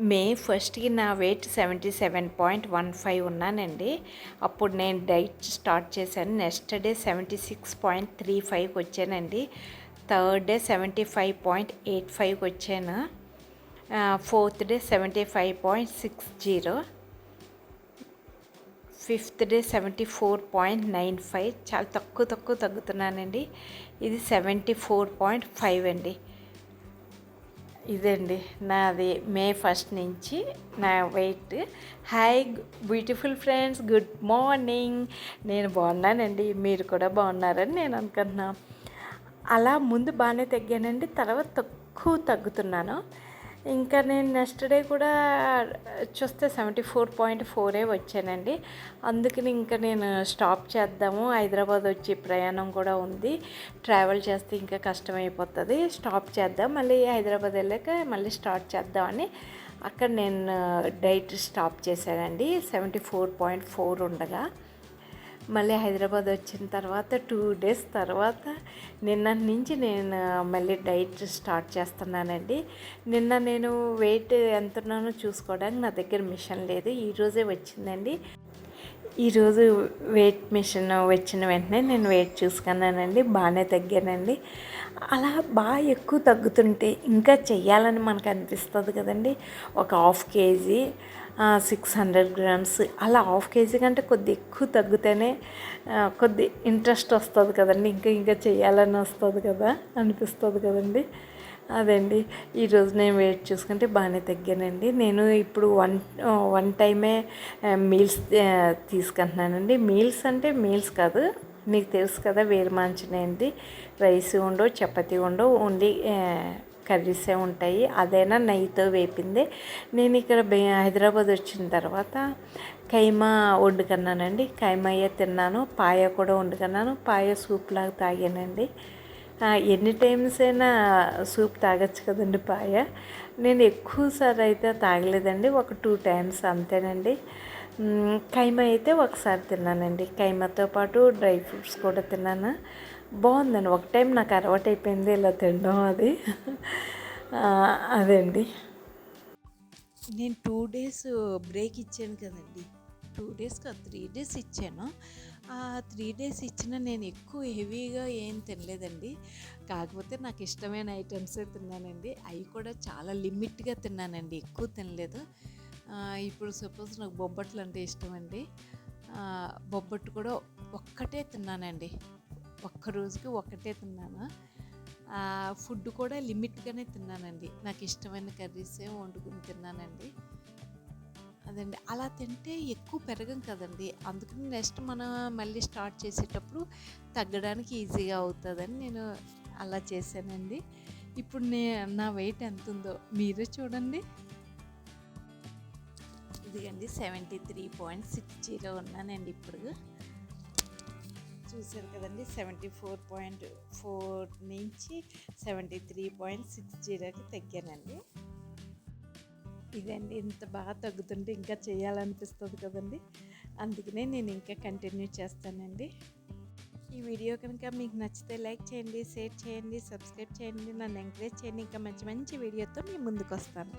మే ఫస్ట్కి నా weight seventy seven point one five ఉన్నానండి. అప్పుడు నేను డైట్ స్టార్ట్ చేశాను. Next day seventy six point three ఫైవ్కి వచ్చానండి. Third day seventy five point eight ఫైవ్కి వచ్చాను. Fourth day seventy five point six zero fifth day seventy four point nine five చాలా తక్కువ తక్కువ తగ్గుతున్నానండి. ఇది సెవెంటీ ఫోర్ పాయింట్ ఫైవ్ అండి. ఇదండి. నాది మే ఫస్ట్ నుంచి నా weight. Hi beautiful friends good morning నేను బాగున్నానండి. మీరు కూడా బాగున్నారని నేను అనుకుంటున్నాను అలా ముందు బాగానే తగ్గానండి తర్వాత తక్కువ తగ్గుతున్నాను. ఇంకా నేను నెక్స్ట్ డే కూడా చూస్తే సెవెంటీ ఫోర్ పాయింట్ ఫోరే వచ్చానండి. అందుకని ఇంకా నేను స్టాప్ చేద్దాము. హైదరాబాద్ వచ్చి ప్రయాణం కూడా ఉంది. ట్రావెల్ చేస్తే ఇంకా కష్టమైపోతుంది. స్టాప్ చేద్దాం. మళ్ళీ హైదరాబాద్ వెళ్ళాక మళ్ళీ స్టార్ట్ చేద్దామని అక్కడ నేను డైట్ స్టాప్ చేశానండి. సెవెంటీ ఫోర్ పాయింట్ ఫోర్ ఉండగా. మళ్ళీ హైదరాబాద్ వచ్చిన తర్వాత టూ డేస్ తర్వాత నిన్న నుంచి నేను మళ్ళీ డైట్ స్టార్ట్ చేస్తున్నానండి. నిన్న నేను వెయిట్ ఎంత ఉన్నానో చూసుకోవడానికి నా దగ్గర మిషన్ లేదు. ఈరోజే వచ్చిందండి. ఈరోజు వెయిట్ మిషన్ వచ్చిన వెంటనే నేను వెయిట్ చూసుకున్నానండి. బాగానే తగ్గానండి. అలా బాగా ఎక్కువ తగ్గుతుంటే ఇంకా చెయ్యాలని మనకు అనిపిస్తుంది కదండి. ఒక half KG six hundred grams అలా హాఫ్ కేజీ కంటే కొద్ది ఎక్కువ తగ్గితేనే కొద్ది ఇంట్రెస్ట్ వస్తుంది కదండి. ఇంకా ఇంకా చేయాలని వస్తుంది కదా అనిపిస్తుంది కదండి. అదండి. ఈరోజు నేను వెయిట్ చూసుకుంటే బాగానే తగ్గానండి. నేను ఇప్పుడు వన్ వన్ టైమే మీల్స్ తీసుకుంటున్నానండి. మీల్స్ అంటే మీల్స్ కాదు. నీకు తెలుసు కదా వేరు మంచినైంది రైస్ ఉండవు చపాతీ ఉండవు ఓన్లీ కర్రీసే ఉంటాయి. అదైనా నెయ్యితో వేపింది. నేను ఇక్కడ హైదరాబాద్ వచ్చిన తర్వాత కైమా వండుకున్నానండి. కైమయ్య తిన్నాను. పాయ కూడా వండుకున్నాను. పాయ సూప్ లాగా తాగానండి ఎన్ని టైమ్స్ అయినా సూప్ తాగొచ్చు కదండి పాయ. నేను ఎక్కువసారి అయితే తాగలేదండి. ఒక టూ టైమ్స్ అంతేనండి. కైమ అయితే ఒకసారి తిన్నానండి. కైమాతో పాటు డ్రై ఫ్రూట్స్ కూడా తిన్నాను. బాగుందండి. ఒక టైం నాకు అలవాటు అయిపోయింది ఇలా తినడం అది. అదండి. నేను టూ డేస్ బ్రేక్ ఇచ్చాను కదండి. టూ డేస్ కాదు త్రీ డేస్ ఇచ్చాను. ఆ త్రీ డేస్ ఇచ్చిన నేను ఎక్కువ హెవీగా ఏం తినలేదండి. కాకపోతే నాకు ఇష్టమైన ఐటమ్సే తిన్నానండి. అవి కూడా చాలా లిమిట్గా తిన్నానండి. ఎక్కువ తినలేదు. ఇప్పుడు సపోజ్ నాకు బొబ్బట్లు అంటే ఇష్టం అండి బొబ్బట్టు కూడా ఒక్కటే తిన్నానండి. ఒక్క రోజుకి ఒకటే తిన్నాను. ఫుడ్ కూడా లిమిట్గానే తిన్నానండి. నాకు ఇష్టమైన కర్రీసే వండుకుని తిన్నానండి. అదండి. అలా తింటే ఎక్కువ పెరగం కదండి. అందుకని నెక్స్ట్ మనం మళ్ళీ స్టార్ట్ చేసేటప్పుడు తగ్గడానికి ఈజీగా అవుతుందని నేను అలా చేశానండి. ఇప్పుడు నే నా వెయిట్ ఎంత ఉందో మీరే చూడండి. ఇదిగండి seventy three point six zero ఉన్నానండి ఇప్పుడు. చూసారు కదండి. సెవెంటీ ఫోర్ పాయింట్ ఫోర్ నుంచి సెవెంటీ త్రీ పాయింట్ సిక్స్ జీరోకి తగ్గానండి. ఇదండి ఇంత బాగా తగ్గుతుంటే ఇంకా చేయాలనిపిస్తుంది కదండి. అందుకనే నేను ఇంకా కంటిన్యూ చేస్తానండి. ఈ వీడియో కనుక మీకు నచ్చితే లైక్ చేయండి షేర్ చేయండి సబ్స్క్రైబ్ చేయండి నన్ను ఎంకరేజ్ చేయండి. ఇంకా మంచి మంచి వీడియోతో మీ ముందుకు వస్తాను